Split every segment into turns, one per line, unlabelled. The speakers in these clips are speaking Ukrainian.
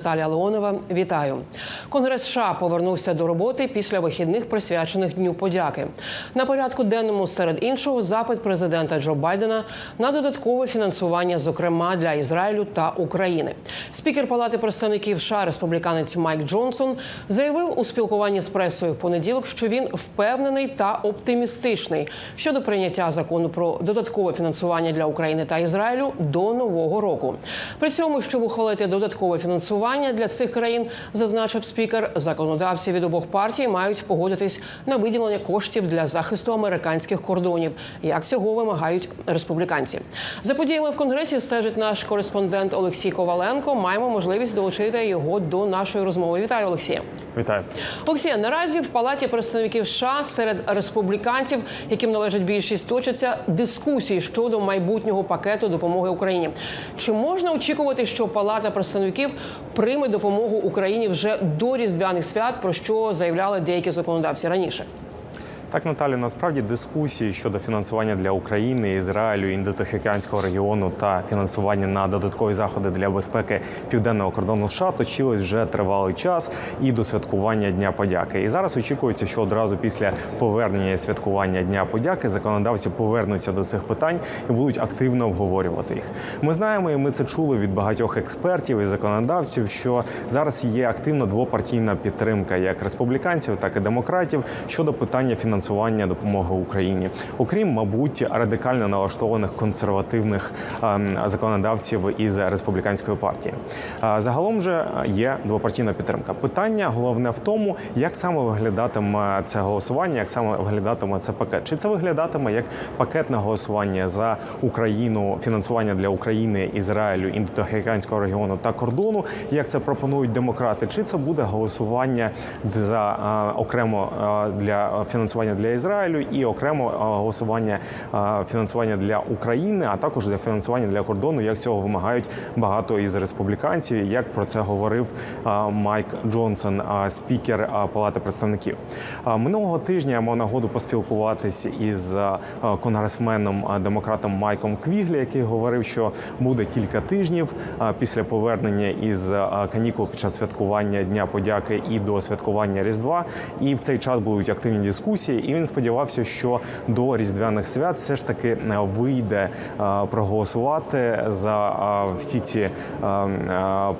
Наталія Леонова, вітаю. Конгрес США повернувся до роботи після вихідних, присвячених Дню подяки. На порядку денному серед іншого запит президента Джо Байдена на додаткове фінансування, зокрема для Ізраїлю та України. Спікер Палати представників США, республіканець Майк Джонсон, заявив у спілкуванні з пресою в понеділок, що він впевнений та оптимістичний щодо прийняття закону про додаткове фінансування для України та Ізраїлю до нового року. При цьому, щоб ухвалити додаткове фінансування для цих країн, зазначив спікер, законодавці від обох партій мають погодитись на виділення коштів для захисту американських кордонів, як цього вимагають республіканці. За подіями в конгресі стежить наш кореспондент Олексій Коваленко. Маємо можливість долучити його до нашої розмови. Вітаю, Олексія.
Вітаю.
Олексія, наразі в палаті представників США серед республіканців, яким належить більшість, точаться дискусії щодо майбутнього пакету допомоги Україні. Чи можна очікувати, що Палата представників прийме допомогу Україні вже до різдвяних свят, про що заявляли деякі законодавці раніше?
Так, Наталі, насправді дискусії щодо фінансування для України, Ізраїлю, індотихоокеанського регіону та фінансування на додаткові заходи для безпеки південного кордону США точились вже тривалий час і до святкування Дня подяки. І зараз очікується, що одразу після повернення святкування Дня подяки законодавці повернуться до цих питань і будуть активно обговорювати їх. Ми знаємо, і ми це чули від багатьох експертів і законодавців, що зараз є активна двопартійна підтримка як республіканців, так і демократів щодо питання фінансування допомоги Україні, окрім, мабуть, радикально налаштованих консервативних ем, законодавців із республіканської партії. Загалом же є двопартійна підтримка. Питання головне в тому, як саме виглядатиме це голосування, як саме виглядатиме це пакет. Чи це виглядатиме як пакетне голосування за Україну, фінансування для України, Ізраїлю, індотихоокеанського регіону та кордону, як це пропонують демократи? Чи це буде голосування за е, окремо е, для фінансування для Ізраїлю і окремо е, голосування е, фінансування для України, а також для фінансування для кордону, як цього вимагають багато із республіканців, як про це говорив е, Майк Джонсон, спікер Палати представників. Минулого тижня я мав нагоду поспілкуватись із конгресменом демократом Майком Квіглі, який говорив, що буде кілька тижнів після повернення із канікул під час святкування Дня подяки і до святкування Різдва. І в цей час будуть активні дискусії. І він сподівався, що до різдвяних свят все ж таки вийде проголосувати за всі ці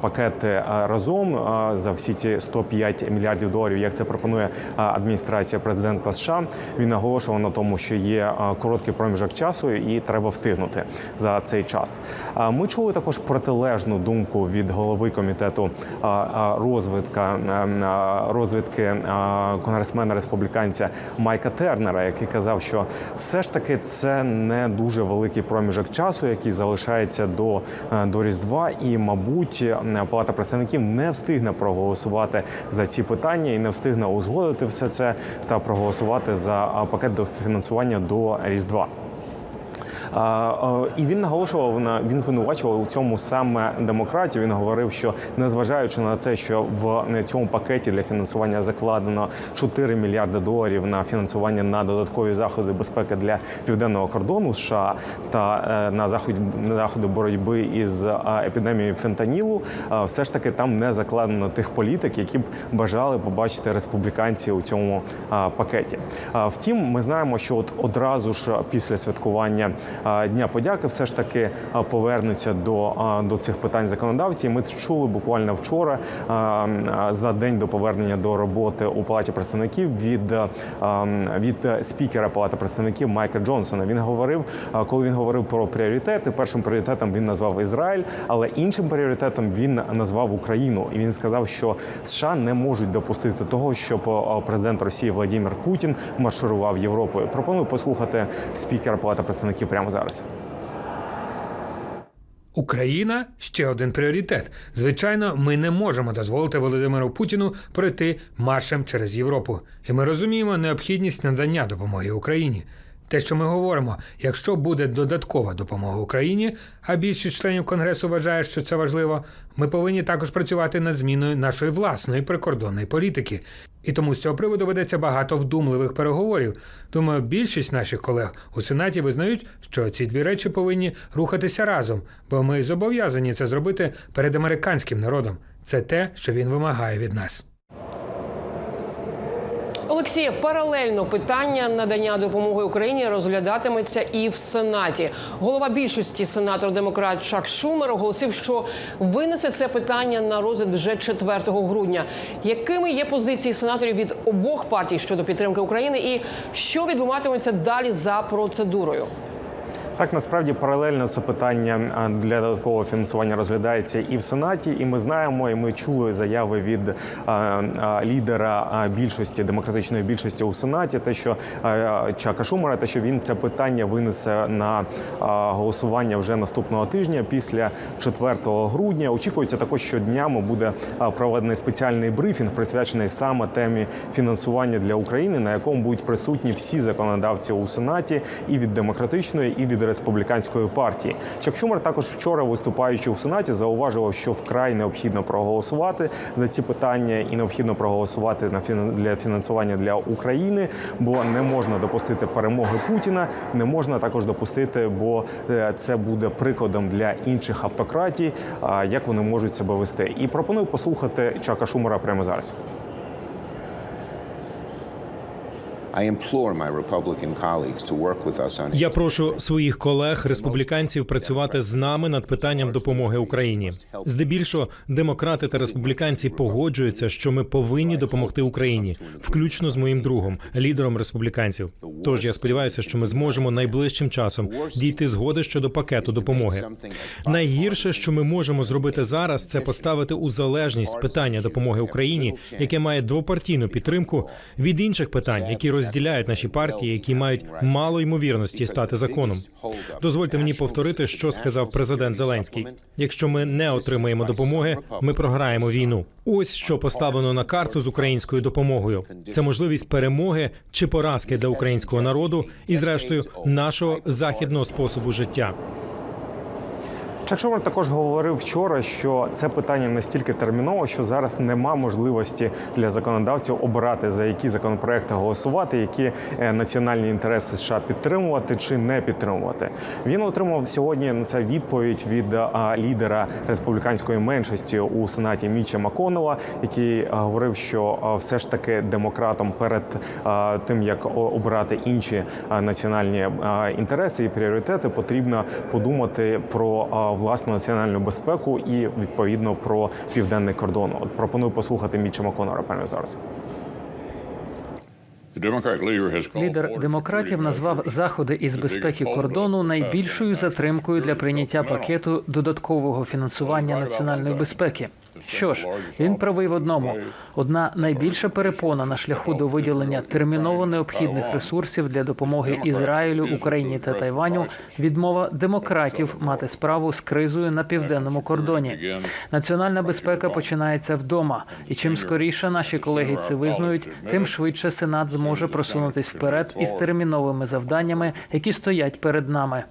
пакети разом за всі ці 105 мільярдів доларів, як це пропонує е, адміністрація президента США. Він наголошував на тому, що є е, короткий проміжок часу, і треба встигнути за цей час. Е, Ми чули також протилежну думку від голови комітету розвитка розвідки конгресмена республіканця Майка Тернера, який казав, що все ж таки це не дуже великий проміжок часу, який залишається до, е, до Різдва, і, мабуть, е, Палата представників не встигне проголосувати за ці питання і не встигне узгодити все це та проголосувати за е, пакет до фінансування до Різдва. І він наголошував на він звинувачував у цьому саме демократів. Він говорив, що незважаючи на те, що в цьому пакеті для фінансування закладено 4 мільярди доларів на фінансування на додаткові заходи безпеки для південного кордону США та е, на заході на заходи боротьби із е, епідемією фентанілу, е, все ж таки там не закладено тих політик, які б бажали побачити республіканці у цьому пакеті. Втім, ми знаємо, що от одразу ж після святкування Дня подяки все ж таки повернуться до, до цих питань законодавці. Ми чули буквально вчора за день до повернення до роботи у палаті представників від, від спікера Палати представників Майка Джонсона. Він говорив, коли він говорив про пріоритети. Першим пріоритетом він назвав Ізраїль, але іншим пріоритетом він назвав Україну. І він сказав, що США не можуть допустити того, щоб президент Росії Владимир Путін марширував Європою. Пропоную послухати спікера Палати представників прямо зараз.
Україна ще один пріоритет. Звичайно, ми не можемо дозволити Володимиру Путіну пройти маршем через Європу. І ми розуміємо необхідність надання допомоги Україні. Те, що ми говоримо, якщо буде додаткова допомога Україні, а більшість членів Конгресу вважає, що це важливо, ми повинні також працювати над зміною нашої власної прикордонної політики. І тому з цього приводу ведеться багато вдумливих переговорів. Думаю, більшість наших колег у Сенаті визнають, що ці дві речі повинні рухатися разом, бо ми зобов'язані це зробити перед американським народом. Це те, що він вимагає від нас.
Олексія, паралельно питання надання допомоги Україні розглядатиметься і в Сенаті. Голова більшості сенатор демократ Шак Шумер оголосив, що винесе це питання на розгляд вже 4 грудня. Якими є позиції сенаторів від обох партій щодо підтримки України, і що відбуватиметься далі за процедурою?
Так, насправді паралельно це питання для додаткового фінансування розглядається і в Сенаті, і ми знаємо, і ми чули заяви від лідера більшості демократичної більшості у Сенаті, те, що Чака Шумера, те, що він це питання винесе на голосування вже наступного тижня, після 4 грудня. Очікується також, що днями буде проведений спеціальний брифінг, присвячений саме темі фінансування для України, на якому будуть присутні всі законодавці у Сенаті і від демократичної, і від республіканської партії. Чак Шумер також вчора, виступаючи у Сенаті, зауважував, що вкрай необхідно проголосувати за ці питання і необхідно проголосувати на для фінансування для України, бо не можна допустити перемоги Путіна, не можна також допустити, бо е, це буде прикладом для інших автократій, як вони можуть себе вести. І пропоную послухати Чака Шумера прямо зараз.
Я прошу своїх колег республіканців працювати з нами над питанням допомоги Україні. Здебільшого демократи та республіканці погоджуються, що ми повинні допомогти Україні, включно з моїм другом, лідером республіканців. Тож я сподіваюся, що ми зможемо найближчим часом дійти згоди щодо пакету допомоги. Найгірше, що ми можемо зробити зараз, це поставити у залежність питання допомоги Україні, яке має двопартійну підтримку від інших питань, які розділяють наші партії, які мають мало ймовірності стати законом. Дозвольте мені повторити, що сказав президент Зеленський. Якщо ми не отримаємо допомоги, ми програємо війну. Ось що поставлено на карту з українською допомогою. Це можливість перемоги чи поразки для українського народу і, зрештою, нашого західного способу життя.
Чак також говорив вчора, що це питання настільки терміново, що зараз нема можливості для законодавців обирати за які законопроекти голосувати, які е, національні інтереси США підтримувати чи не підтримувати. Він отримав сьогодні на це відповідь від лідера республіканської меншості у сенаті Міча Маконела, який говорив, що все ж таки демократам перед тим як обирати інші національні інтереси і пріоритети, потрібно подумати про власну національну безпеку і відповідно про південний кордон. От пропоную послухати Міча Маконора прямо зараз.
Лідер демократів назвав заходи із безпеки кордону найбільшою затримкою для прийняття пакету додаткового фінансування національної безпеки. Що ж, він правий в одному: одна найбільша перепона на шляху до виділення терміново необхідних ресурсів для допомоги Ізраїлю, Україні та Тайваню. відмова демократів мати справу з кризою на південному кордоні. Національна безпека починається вдома, і чим скоріше наші колеги це визнають, тим швидше Сенат зможе просунутись вперед із терміновими завданнями, які стоять перед нами.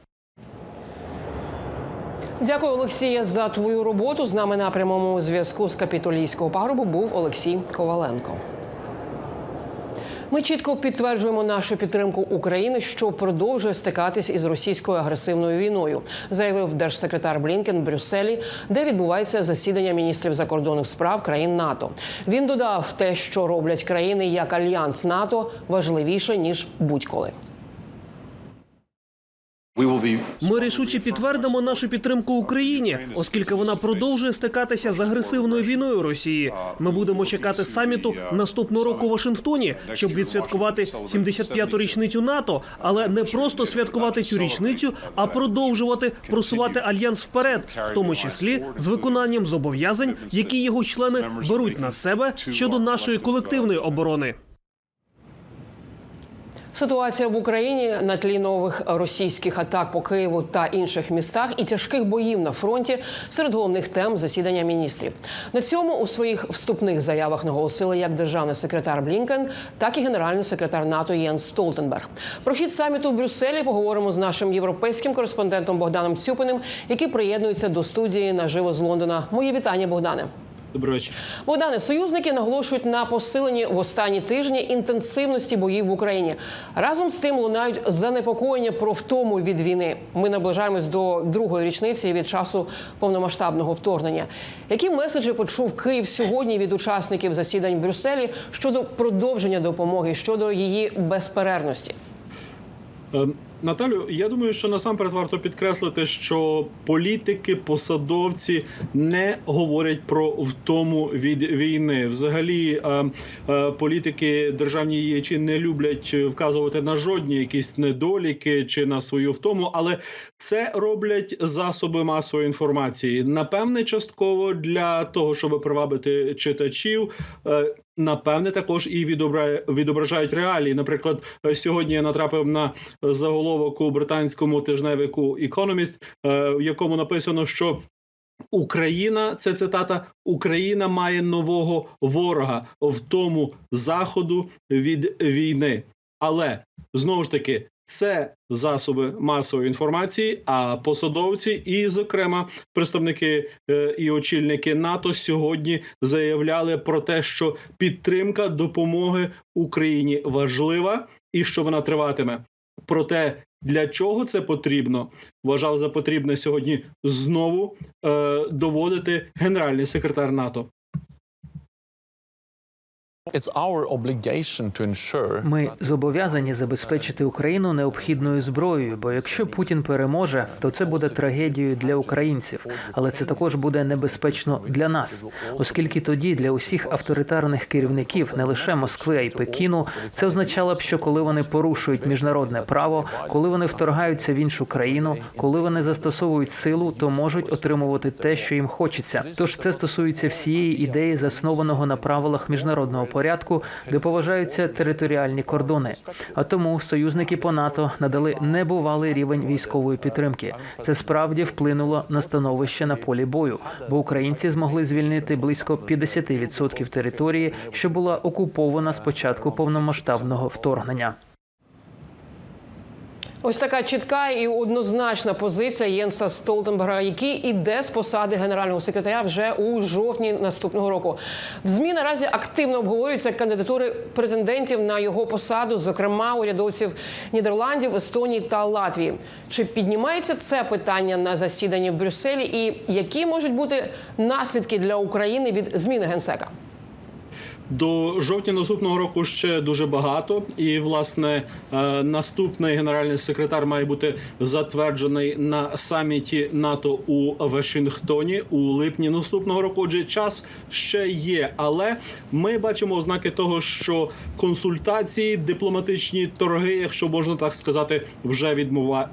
Дякую, Олексія, за твою роботу. З нами на прямому зв'язку з капітолійського пагорбу був Олексій Коваленко. Ми чітко підтверджуємо нашу підтримку України, що продовжує стикатись із російською агресивною війною, заявив держсекретар Блінкен в Брюсселі, де відбувається засідання міністрів закордонних справ країн НАТО. Він додав те, що роблять країни як альянс НАТО, важливіше ніж будь-коли.
Ми рішуче підтвердимо нашу підтримку Україні, оскільки вона продовжує стикатися з агресивною війною Росії. Ми будемо чекати саміту наступного року у Вашингтоні, щоб відсвяткувати 75-ту річницю НАТО, але не просто святкувати цю річницю, а продовжувати просувати альянс вперед, в тому числі з виконанням зобов'язань, які його члени беруть на себе щодо нашої колективної оборони.
Ситуація в Україні на тлі нових російських атак по Києву та інших містах і тяжких боїв на фронті серед головних тем засідання міністрів. На цьому у своїх вступних заявах наголосили як державний секретар Блінкен, так і генеральний секретар НАТО Єнс Столтенберг. Про хід саміту в Брюсселі поговоримо з нашим європейським кореспондентом Богданом Цюпиним, який приєднується до студії наживо з Лондона. Мої вітання, Богдане.
Добрий вечір.
Богдане, союзники наголошують на посиленні в останні тижні інтенсивності боїв в Україні. Разом з тим лунають занепокоєння про втому від війни. Ми наближаємось до другої річниці від часу повномасштабного вторгнення. Які меседжі почув Київ сьогодні від учасників засідань в Брюсселі щодо продовження допомоги, щодо її безперервності?
Е, Наталю, я думаю, що насамперед варто підкреслити, що політики, посадовці не говорять про втому від війни. Взагалі, е, е, політики державні діячі не люблять вказувати на жодні якісь недоліки чи на свою втому, але це роблять засоби масової інформації. Напевне, частково для того, щоб привабити читачів. Е, Напевне, також і відобра... відображають реалії. Наприклад, сьогодні я натрапив на заголовок у британському тижневику Economist, е, в якому написано, що Україна це цитата: Україна має нового ворога в тому заходу від війни. Але знову ж таки, це засоби масової інформації. А посадовці, і, зокрема, представники е, і очільники НАТО сьогодні заявляли про те, що підтримка допомоги Україні важлива і що вона триватиме. Проте для чого це потрібно, вважав за потрібне сьогодні знову е, доводити генеральний секретар НАТО.
Ми зобов'язані забезпечити Україну необхідною зброєю. Бо якщо Путін переможе, то це буде трагедією для українців, але це також буде небезпечно для нас, оскільки тоді для усіх авторитарних керівників, не лише Москви, а й Пекіну, це означало б, що коли вони порушують міжнародне право, коли вони вторгаються в іншу країну, коли вони застосовують силу, то можуть отримувати те, що їм хочеться. Тож це стосується всієї ідеї, заснованого на правилах міжнародного порядку, де поважаються територіальні кордони. А тому союзники по НАТО надали небувалий рівень військової підтримки. Це справді вплинуло на становище на полі бою, бо українці змогли звільнити близько 50% території, що була окупована з початку повномасштабного вторгнення.
Ось така чітка і однозначна позиція Єнса Столтенберга, який іде з посади генерального секретаря вже у жовтні наступного року. В змі наразі активно обговорюються кандидатури претендентів на його посаду, зокрема урядовців Нідерландів, Естонії та Латвії. Чи піднімається це питання на засіданні в Брюсселі, і які можуть бути наслідки для України від зміни генсека?
До жовтня наступного року ще дуже багато, і власне е, наступний генеральний секретар має бути затверджений на саміті НАТО у Вашингтоні у липні наступного року. Отже, час ще є, але ми бачимо ознаки того, що консультації, дипломатичні торги, якщо можна так сказати, вже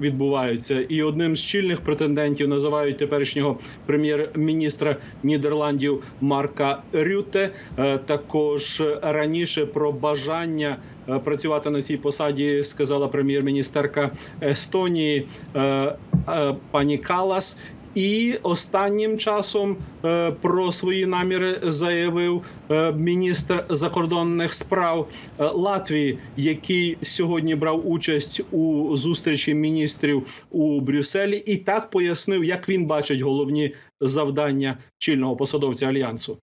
відбуваються. І одним з чільних претендентів називають теперішнього прем'єр-міністра Нідерландів Марка Рюте. Е, Також раніше про бажання е, працювати на цій посаді сказала прем'єр-міністерка Естонії е, е, пані Калас. І останнім часом про свої наміри заявив міністр закордонних справ Латвії, який сьогодні брав участь у зустрічі міністрів у Брюсселі, і так пояснив, як він бачить головні завдання чільного посадовця альянсу.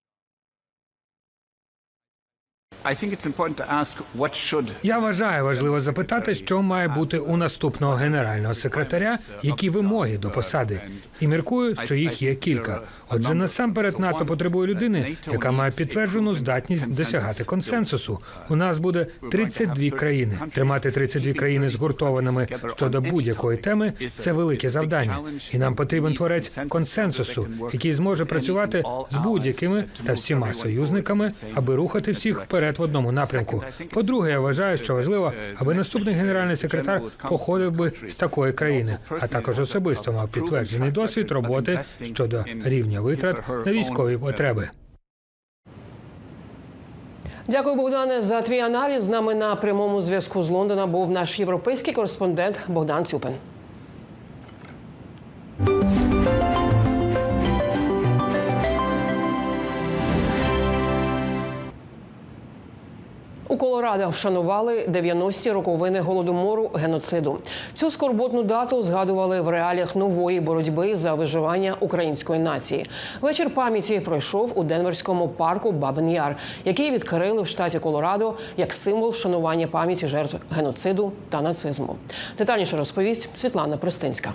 Я вважаю важливо запитати, що має бути у наступного генерального секретаря, які вимоги до посади, і міркую, що їх є кілька. Отже, насамперед НАТО потребує людини, яка має підтверджену здатність досягати консенсусу. У нас буде 32 країни. Тримати 32 країни згуртованими щодо будь-якої теми це велике завдання, і нам потрібен творець консенсусу, який зможе працювати з будь-якими та всіма союзниками, аби рухати всіх вперед в одному напрямку. По-друге, я вважаю, що важливо, аби наступний генеральний секретар походив би з такої країни, а також особисто мав підтверджений досвід роботи щодо рівня витрат на військові потреби.
Дякую, Богдане, за твій аналіз. З нами на прямому зв'язку з Лондона був наш європейський кореспондент Богдан Цюпин. Колорадо вшанували 90-ті роковини голодомору геноциду. Цю скорботну дату згадували в реаліях нової боротьби за виживання української нації. Вечір пам'яті пройшов у Денверському парку Бабин Яр, який відкрили в штаті Колорадо як символ вшанування пам'яті жертв геноциду та нацизму. Детальніше розповість Світлана Пристинська.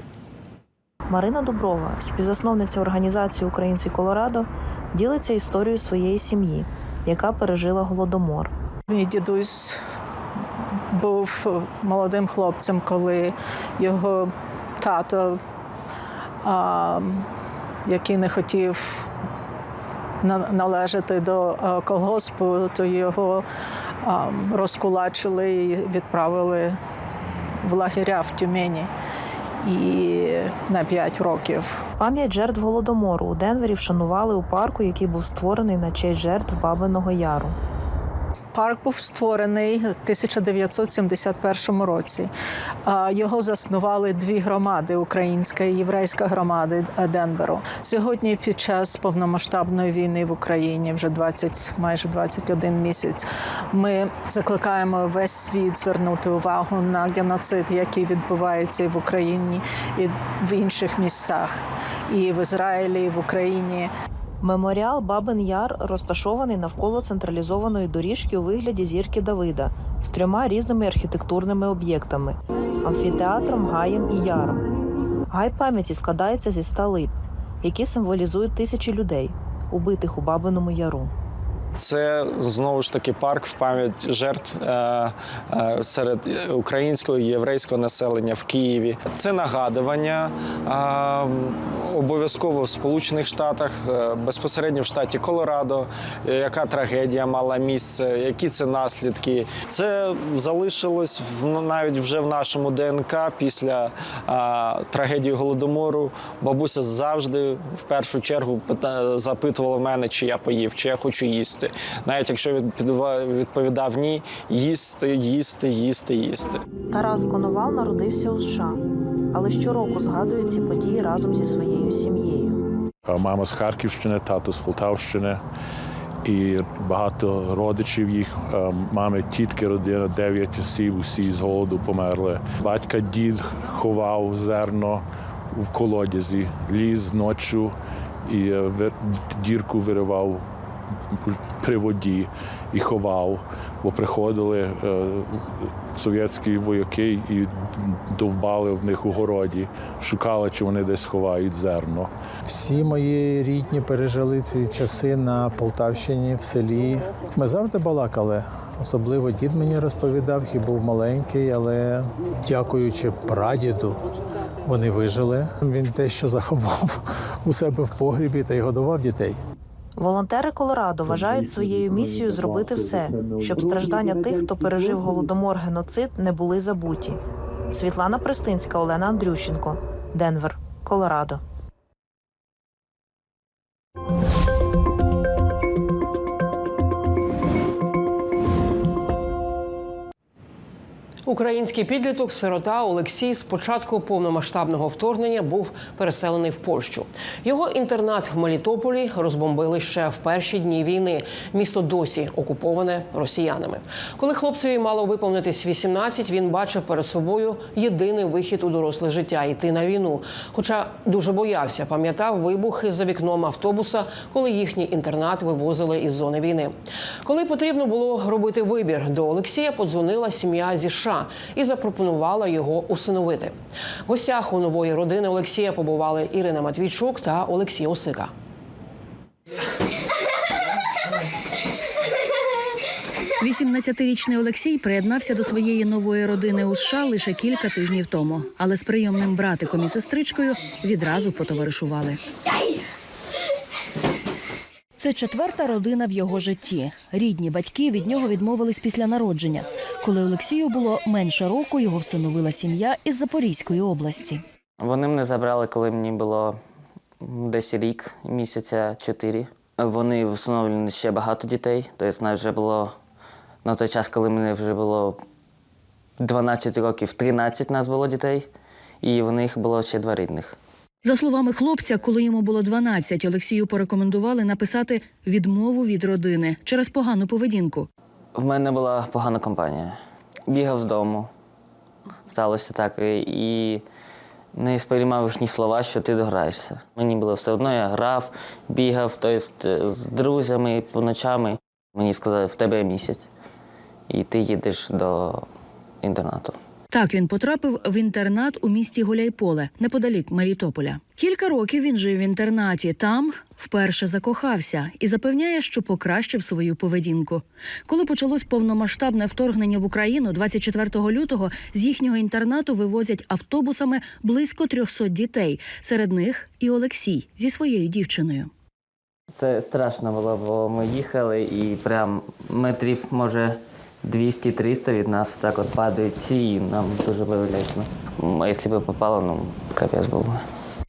Марина Дуброва, співзасновниця організації Українці Колорадо, ділиться історією своєї сім'ї, яка пережила голодомор.
Мій дідусь був молодим хлопцем, коли його тато, а, який не хотів належати до колгоспу, то його а, розкулачили і відправили в лагеря в Тюмені. І на 5 років.
Пам'ять жертв голодомору у Денвері вшанували у парку, який був створений на честь жертв Бабиного Яру.
Парк був створений в 1971 році. Його заснували дві громади українська і єврейська громади Денверу. Сьогодні, під час повномасштабної війни в Україні, вже 20, майже 21 місяць, ми закликаємо весь світ звернути увагу на геноцид, який відбувається в Україні, і в інших місцях, і в Ізраїлі, і в Україні.
Меморіал Бабин Яр розташований навколо централізованої доріжки у вигляді зірки Давида з трьома різними архітектурними об'єктами амфітеатром, гаєм і яром. Гай пам'яті складається зі ста лип, які символізують тисячі людей, убитих у Бабиному Яру.
Це знову ж таки парк в пам'ять жертв е, е, серед українського і єврейського населення в Києві. Це нагадування обов'язково в Сполучених Штатах, е, безпосередньо в штаті Колорадо, яка трагедія мала місце, які це наслідки. Це залишилось в навіть вже в нашому ДНК після трагедії голодомору. Бабуся завжди в першу чергу запитувала мене, чи я поїв, чи я хочу їсти. Навіть якщо він відповідав ні, їсти, їсти, їсти, їсти.
Тарас Коновал народився у США, але щороку згадує ці події разом зі своєю сім'єю.
Мама з Харківщини, тато з Полтавщини. І багато родичів їх, е, мами, тітки, родина, дев'ять осіб, усі з голоду померли. Батька дід ховав зерно в колодязі, ліз ночі і е, дірку виривав при воді і ховав, бо приходили е, совєтські вояки і довбали в них у городі, шукали, чи вони десь ховають зерно.
Всі мої рідні пережили ці часи на Полтавщині, в селі. Ми завжди балакали. Особливо дід мені розповідав, хі був маленький, але дякуючи прадіду, вони вижили. Він те, що заховав у себе в погрібі та й годував дітей.
Волонтери Колорадо вважають своєю місією зробити все, щоб страждання тих, хто пережив голодомор геноцид, не були забуті. Світлана Пристинська, Олена Андрющенко, Денвер, Колорадо.
Український підліток сирота Олексій з початку повномасштабного вторгнення був переселений в Польщу. Його інтернат в Мелітополі розбомбили ще в перші дні війни. Місто досі окуповане росіянами. Коли хлопцеві мало виповнитись 18, він бачив перед собою єдиний вихід у доросле життя йти на війну. Хоча дуже боявся, пам'ятав вибухи за вікном автобуса, коли їхній інтернат вивозили із зони війни. Коли потрібно було робити вибір, до Олексія подзвонила сім'я зі США і запропонувала його усиновити. В гостях у нової родини Олексія побували Ірина Матвійчук та Олексій Осика.
Вісімнадцятирічний Олексій приєднався до своєї нової родини у США лише кілька тижнів тому, але з прийомним братиком і сестричкою відразу потоваришували. Це четверта родина в його житті. Рідні батьки від нього відмовились після народження. Коли Олексію було менше року, його всиновила сім'я із Запорізької області.
Вони мене забрали, коли мені було десь рік, місяця чотири. Вони встановлені ще багато дітей. Тобто, навіть вже було на той час, коли мені вже було 12 років, 13 нас було дітей, і в них було ще два рідних.
За словами хлопця, коли йому було 12, Олексію порекомендували написати відмову від родини через погану поведінку.
В мене була погана компанія. Бігав з дому. Сталося так. і- не сприймав їхні слова, що ти дограєшся. Мені було все одно, я грав, бігав, тобто з друзями по ночами. Мені сказали, в тебе місяць, і ти їдеш до інтернату.
Так він потрапив в інтернат у місті Гуляйполе, неподалік Мелітополя. Кілька років він жив в інтернаті. Там вперше закохався і запевняє, що покращив свою поведінку. Коли почалось повномасштабне вторгнення в Україну, 24 лютого з їхнього інтернату вивозять автобусами близько 300 дітей. Серед них і Олексій зі своєю дівчиною.
Це страшно було, бо ми їхали і прям метрів, може, 200-300 від нас так от падають і нам дуже А якщо б попало, ну капець був.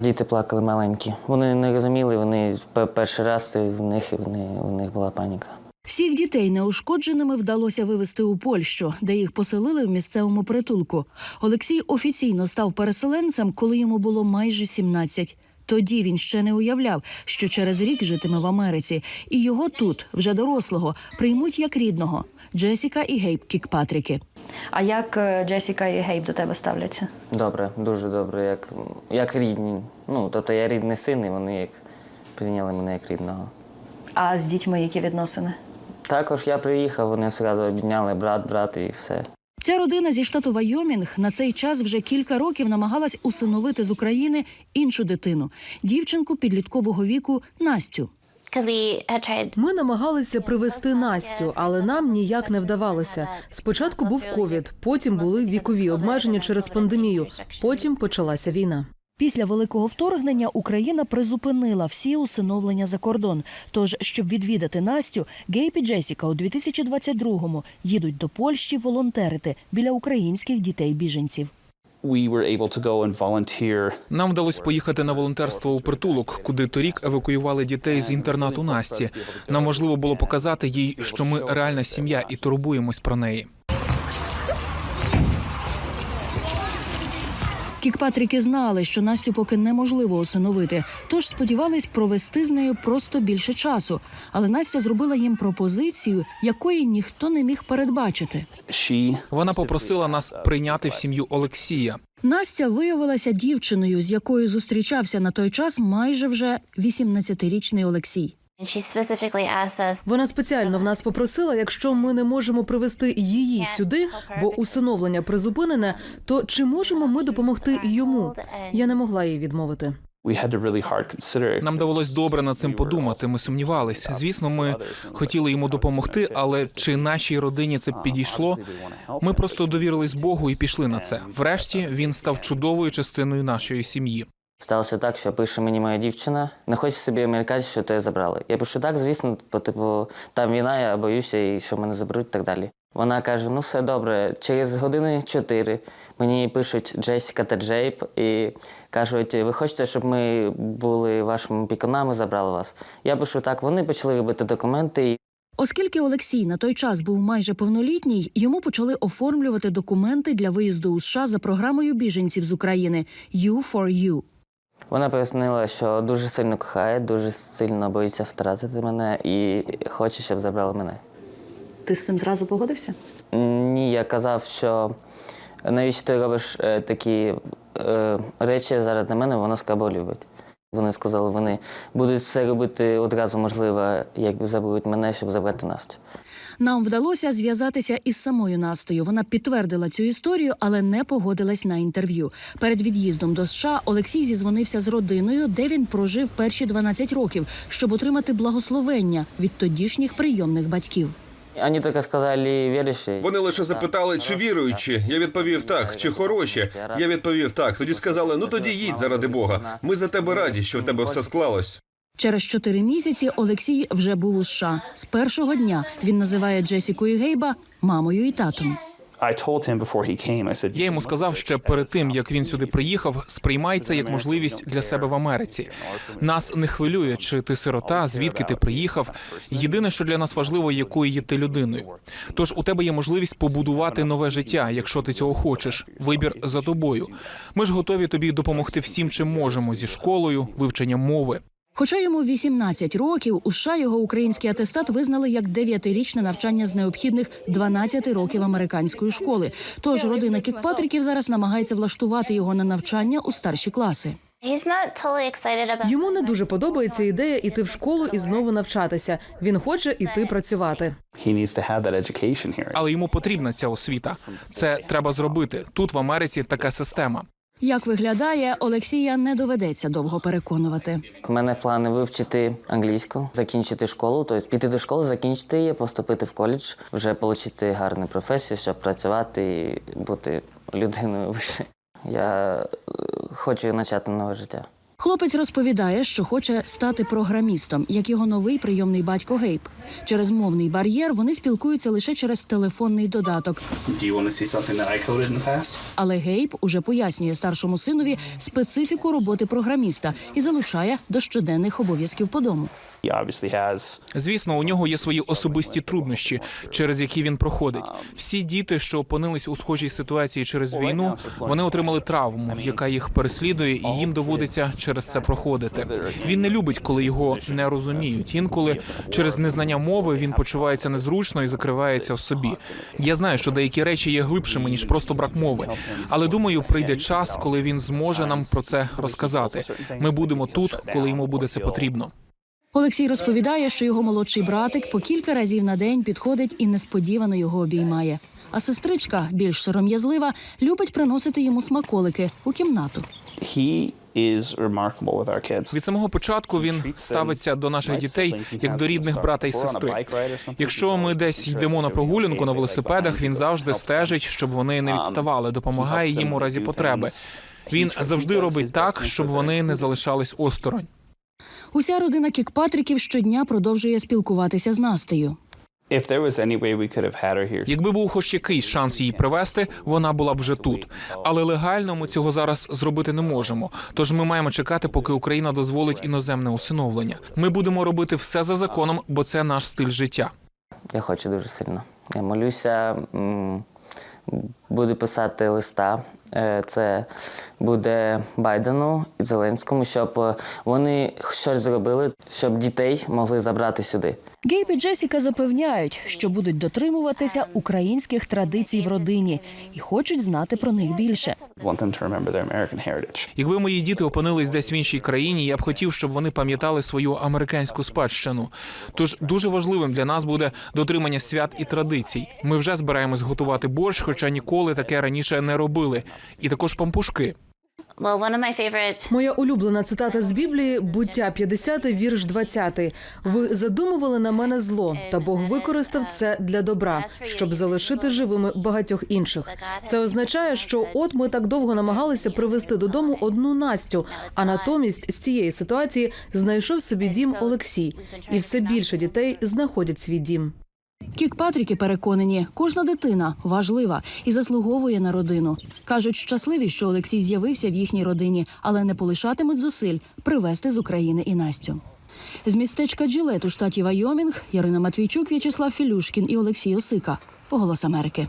Діти плакали маленькі. Вони не розуміли, вони пе- перший раз і в них, вони, у них була паніка.
Всіх дітей неушкодженими вдалося вивезти у Польщу, де їх поселили в місцевому притулку. Олексій офіційно став переселенцем, коли йому було майже 17. Тоді він ще не уявляв, що через рік житиме в Америці, і його тут, вже дорослого, приймуть як рідного Джесіка і Гейб Кікпатріки.
А як е, Джесіка і Гейб до тебе ставляться?
Добре, дуже добре, як, як рідні. Ну, тобто я рідний син, і вони як прийняли мене як рідного.
А з дітьми які відносини?
Також я приїхав, вони одразу обідняли брат, брат і все.
Ця родина зі штату Вайомінг на цей час вже кілька років намагалась усиновити з України іншу дитину дівчинку підліткового віку Настю.
Ми намагалися привезти Настю, але нам ніяк не вдавалося. Спочатку був ковід, потім були вікові обмеження через пандемію. Потім почалася війна.
Після великого вторгнення Україна призупинила всі усиновлення за кордон. Тож, щоб відвідати Настю, Гейб і Джесіка у 2022-му їдуть до Польщі волонтерити біля українських дітей-біженців.
Нам вдалося поїхати на волонтерство у притулок, куди торік евакуювали дітей з інтернату Насті. Нам важливо було показати їй, що ми реальна сім'я і турбуємось про неї.
Кікпатріки знали, що Настю поки неможливо усиновити, тож сподівались провести з нею просто більше часу. Але Настя зробила їм пропозицію, якої ніхто не міг передбачити.
Вона попросила нас прийняти в сім'ю Олексія.
Настя виявилася дівчиною, з якою зустрічався на той час майже вже 18-річний Олексій.
Вона спеціально в нас попросила, якщо ми не можемо привезти її сюди, бо усиновлення призупинене, то чи можемо ми допомогти йому? Я не могла їй відмовити.
Нам довелось добре над цим подумати. Ми сумнівались. Звісно, ми хотіли йому допомогти, але чи нашій родині це підійшло? Ми просто довірились Богу і пішли на це. Врешті він став чудовою частиною нашої сім'ї.
Сталося так, що пише мені моя дівчина, не хоче собі американці, що тебе забрали. Я пишу так, звісно, по типу, там війна, я боюся, і що мене заберуть і так далі. Вона каже: ну все добре, через години чотири мені пишуть Джесіка та Джейп і кажуть, ви хочете, щоб ми були вашими опікунами, забрали вас. Я пишу так, вони почали робити документи.
Оскільки Олексій на той час був майже повнолітній, йому почали оформлювати документи для виїзду у США за програмою біженців з України «You for You».
Вона пояснила, що дуже сильно кохає, дуже сильно боїться втратити мене і хоче, щоб забрали мене.
Ти з цим зразу погодився?
Ні, я казав, що навіщо ти робиш е, такі е, речі заради мене, вона сказала, любить. Вони сказали, вони будуть все робити одразу, можливо, якби заберуть мене, щоб забрати Настю.
Нам вдалося зв'язатися із самою Настою. Вона підтвердила цю історію, але не погодилась на інтерв'ю. Перед від'їздом до США Олексій зізвонився з родиною, де він прожив перші 12 років, щоб отримати благословення від тодішніх прийомних батьків.
Вони тільки сказали, віриш?
Вони лише запитали, чи віруючі. Я відповів так, чи хороші. Я відповів так. Тоді сказали: ну тоді їдь заради Бога. Ми за тебе раді, що в тебе все склалось.
Через чотири місяці Олексій вже був у США. З першого дня він називає Джесіку і Гейба мамою і татом.
Я йому сказав ще перед тим, як він сюди приїхав, сприймай це як можливість для себе в Америці. Нас не хвилює, чи ти сирота, звідки ти приїхав. Єдине, що для нас важливо, якою є ти людиною. Тож у тебе є можливість побудувати нове життя, якщо ти цього хочеш. Вибір за тобою. Ми ж готові тобі допомогти всім, чим можемо зі школою, вивченням мови.
Хоча йому 18 років, у США його український атестат визнали як дев'ятирічне навчання з необхідних 12 років американської школи. Тож родина Кікпатріків зараз намагається влаштувати його на навчання у старші класи.
Йому не дуже подобається ідея іти в школу і знову навчатися. Він хоче іти працювати.
Але йому потрібна ця освіта. Це треба зробити. Тут в Америці така система.
Як виглядає, Олексія не доведеться довго переконувати.
У мене плани вивчити англійську, закінчити школу, тобто піти до школи, закінчити її, поступити в коледж, вже отримати гарну професію, щоб працювати і бути людиною. Я е, хочу почати нове життя.
Хлопець розповідає, що хоче стати програмістом, як його новий прийомний батько Гейб. Через мовний бар'єр вони спілкуються лише через телефонний додаток. Але Гейб уже пояснює старшому синові специфіку роботи програміста і залучає до щоденних обов'язків по дому.
Звісно, у нього є свої особисті труднощі, через які він проходить. Всі діти, що опинились у схожій ситуації через війну, вони отримали травму, яка їх переслідує, і їм доводиться через це проходити. Він не любить, коли його не розуміють. Інколи через незнання мови він почувається незручно і закривається в собі. Я знаю, що деякі речі є глибшими ніж просто брак мови, але думаю, прийде час, коли він зможе нам про це розказати. Ми будемо тут, коли йому буде це потрібно.
Олексій розповідає, що його молодший братик по кілька разів на день підходить і несподівано його обіймає. А сестричка, більш сором'язлива, любить приносити йому смаколики у кімнату.
Від самого початку він ставиться до наших дітей як до рідних брата і сестри. Якщо ми десь йдемо на прогулянку на велосипедах, він завжди стежить, щоб вони не відставали, допомагає їм у разі потреби. Він завжди робить так, щоб вони не залишались осторонь.
Уся родина Кікпатріків щодня продовжує спілкуватися з Настею.
Якби був хоч якийсь шанс її привезти, вона була б вже тут. Але легально ми цього зараз зробити не можемо. Тож ми маємо чекати, поки Україна дозволить іноземне усиновлення. Ми будемо робити все за законом, бо це наш стиль життя.
Я хочу дуже сильно. Я молюся, буду писати листа. Е, Це буде Байдену Зеленському, щоб е, вони щось зробили, щоб дітей могли забрати сюди.
Гейб і Джесіка запевняють, що будуть дотримуватися українських традицій в родині і хочуть знати про них більше.
Якби мої діти опинились десь в іншій країні, я б хотів, щоб вони пам'ятали свою американську спадщину. Тож дуже важливим для нас буде дотримання свят і традицій. Ми вже збираємось готувати борщ, хоча ніколи таке раніше не робили. І також пампушки.
Моя улюблена цитата з Біблії буття 50, вірш 20. Ви задумували на мене зло, та Бог використав це для добра, щоб залишити живими багатьох інших. Це означає, що от ми так довго намагалися привести додому одну Настю, а натомість з цієї ситуації знайшов собі дім Олексій, і все більше дітей знаходять свій дім.
Кікпатріки переконані, кожна дитина важлива і заслуговує на родину. кажуть, щасливі, що Олексій з'явився в їхній родині, але не полишатимуть зусиль привезти з України і Настю. З містечка Джилет у штаті Вайомінг Ярина Матвійчук, В'ячеслав Філюшкін і Олексій Осика. Голос Америки.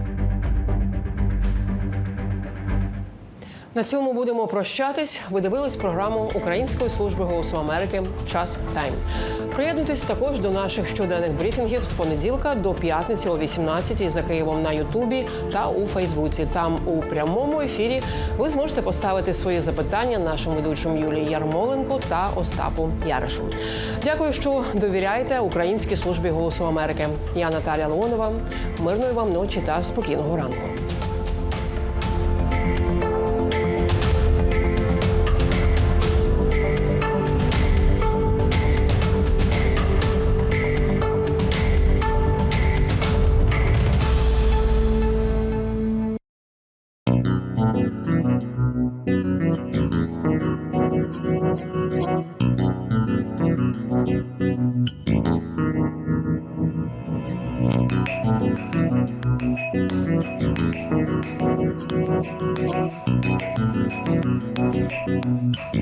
На цьому будемо прощатись. Ви дивились програму Української служби голосу Америки Час Тайм. Приєднуйтесь також до наших щоденних брифінгів з понеділка до п'ятниці о 18-й за Києвом на Ютубі та у Фейсбуці. Там у прямому ефірі ви зможете поставити свої запитання нашим ведучим Юлії Ярмоленко та Остапу Яришу. Дякую, що довіряєте Українській службі голосу Америки. Я Наталя Леонова. Мирної вам ночі та спокійного ранку.